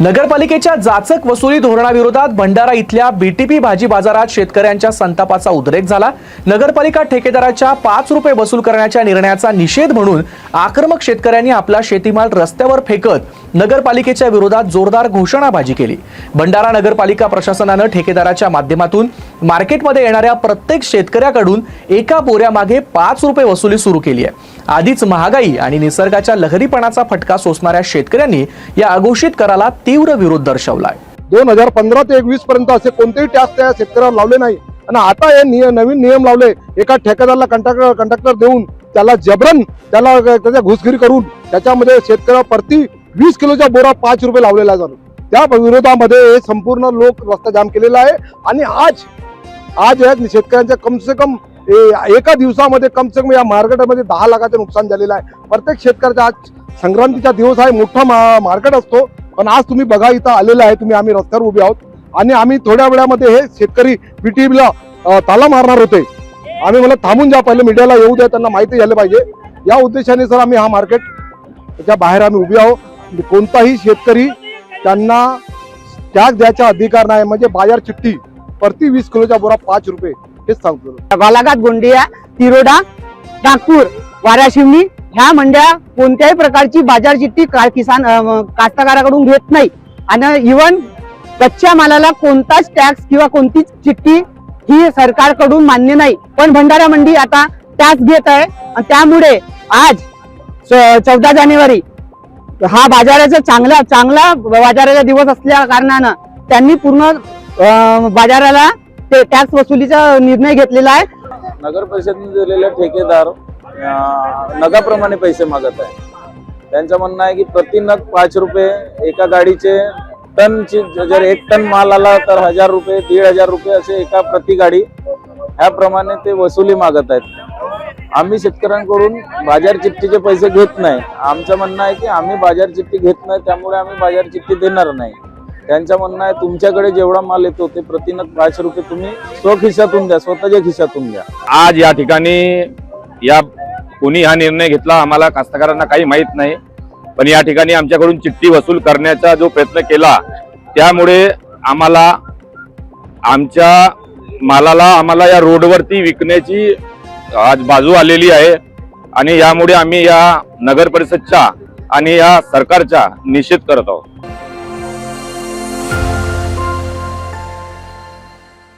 नगरपालिकेच्या जाचक वसुली धोरणाविरोधात भंडारा इथल्या बीटीपी भाजी बाजारात शेतकऱ्यांच्या संतापाचा उद्रेक झाला. नगरपालिका ठेकेदाराच्या पाच रुपये वसूल करण्याच्या निर्णयाचा निषेध म्हणून आक्रमक शेतकऱ्यांनी आपला शेतीमाल रस्त्यावर फेकत नगरपालिकेच्या विरोधात जोरदार घोषणाबाजी केली. भंडारा नगरपालिका प्रशासनानं ठेकेदाराच्या माध्यमातून मार्केटमध्ये येणाऱ्या प्रत्येक शेतकऱ्याकडून एका बोऱ्यामागे पाच रुपये वसुली सुरू केली आहे. आधीच महागाई आणि निसर्गाच्या लहरीपणाचा फटका सोसणाऱ्या शेतकऱ्यांनी या अघोषित कराला तीव्र विरोध दर्शवलाय. दोन हजार पंधरा ते एकवीस पर्यंत असे कोणतेही टॅक्स त्या शेतकऱ्याला लावले नाही. आणि आता हे निय- नवीन नियम लावले. एका ठेकेदाराला कंट्रॅक्टर कंट्रॅक्टर देऊन त्याला जबरन त्याला त्याच्या घुसखोरी करून त्याच्यामध्ये शेतकऱ्या प्रति वीस किलोच्या बोरा पाच रुपये लावलेला जातो. त्या विरोधामध्ये हे संपूर्ण लोक रस्ता जाम केलेला आहे. आणि आज आज या शेतकऱ्यांच्या कम से कम ए- एका दिवसामध्ये कम से कम या मार्केटमध्ये दहा लाखाचं नुकसान झालेलं आहे. प्रत्येक शेतकऱ्याचा आज संक्रांतीचा दिवस आहे मोठा मा- मार्केट असतो. पण आज तुम्ही बघा इथं आलेला आहे तुम्ही आम्ही रस्त्यावर उभे आहोत. आणि आम्ही थोड्या वेळामध्ये हे शेतकरी बीटीबीला ताला मारणार होते. आम्ही मला थांबून जा पहिले मीडियाला येऊ द्या त्यांना माहिती झालं पाहिजे. या उद्देशाने सर आम्ही हा मार्केट त्याच्या बाहेर आम्ही उभे आहोत. कोणताही शेतकरी त्यांना त्याग द्यायचा अधिकार नाही. म्हणजे बाजार चिठ्ठी प्रति वीस किलोचा बोरा पाच रुपये हेच सांगतो. बालाघाट गोंदिया तिरोडा नागपूर वाराशिवनी ह्या मंड्या कोणत्याही प्रकारची बाजार चिठ्ठी किसान कास्तकाराकडून घेत नाही. आणि इवन कच्च्या मालाला कोणताच टॅक्स किंवा कोणतीच चिठ्ठी ही सरकारकडून मान्य नाही. पण भंडारा मंडी आता टॅक्स घेत आहे आणि त्यामुळे आज चौदा जानेवारी हा बाजाराचा चांगला चांगला बाजाराचा दिवस असल्या कारणानं त्यांनी पूर्ण बाजाराला ते टॅक्स वसुलीचा निर्णय घेतलेला आहे. नगर परिषदेने दिलेले ठेकेदार नगाप्रमाणे पैसे मागत आहे. त्यांचं म्हणणं आहे की प्रति नग पाच रुपये एका गाडीचे टनची जर एक टन माल आला तर हजार रुपये दीड हजार रुपये असे एका प्रति गाडी. ह्याप्रमाणे ते वसुली मागत आहेत. आम्ही शेतकऱ्यांकडून बाजार चिठ्ठीचे पैसे घेत नाही. आमचं म्हणणं आहे की आम्ही बाजार चिठ्ठी घेत नाही त्यामुळे आम्ही बाजार चिठ्ठी देणार नाही. त्यांचं म्हणणं आहे तुमच्याकडे जेवढा माल येतो ते प्रतिनग पाचशे रुपये तुम्ही स्वखिशातून द्या स्वतःच्या खिशातून द्या. आज या ठिकाणी या कोणी हा निर्णय घेतला आम्हाला कास्तकारांना काही माहीत नाही. पण या ठिकाणी आमच्याकडून चिठ्ठी वसूल करण्याचा जो प्रयत्न केला त्यामुळे आम्हाला आमच्या मालाला आम्हाला या रोडवरती विकण्याची आज बाजू आलेली आहे. आणि यामुळे आम्ही या नगर परिषदच्या आणि या सरकारच्या निषेध करत आहोत.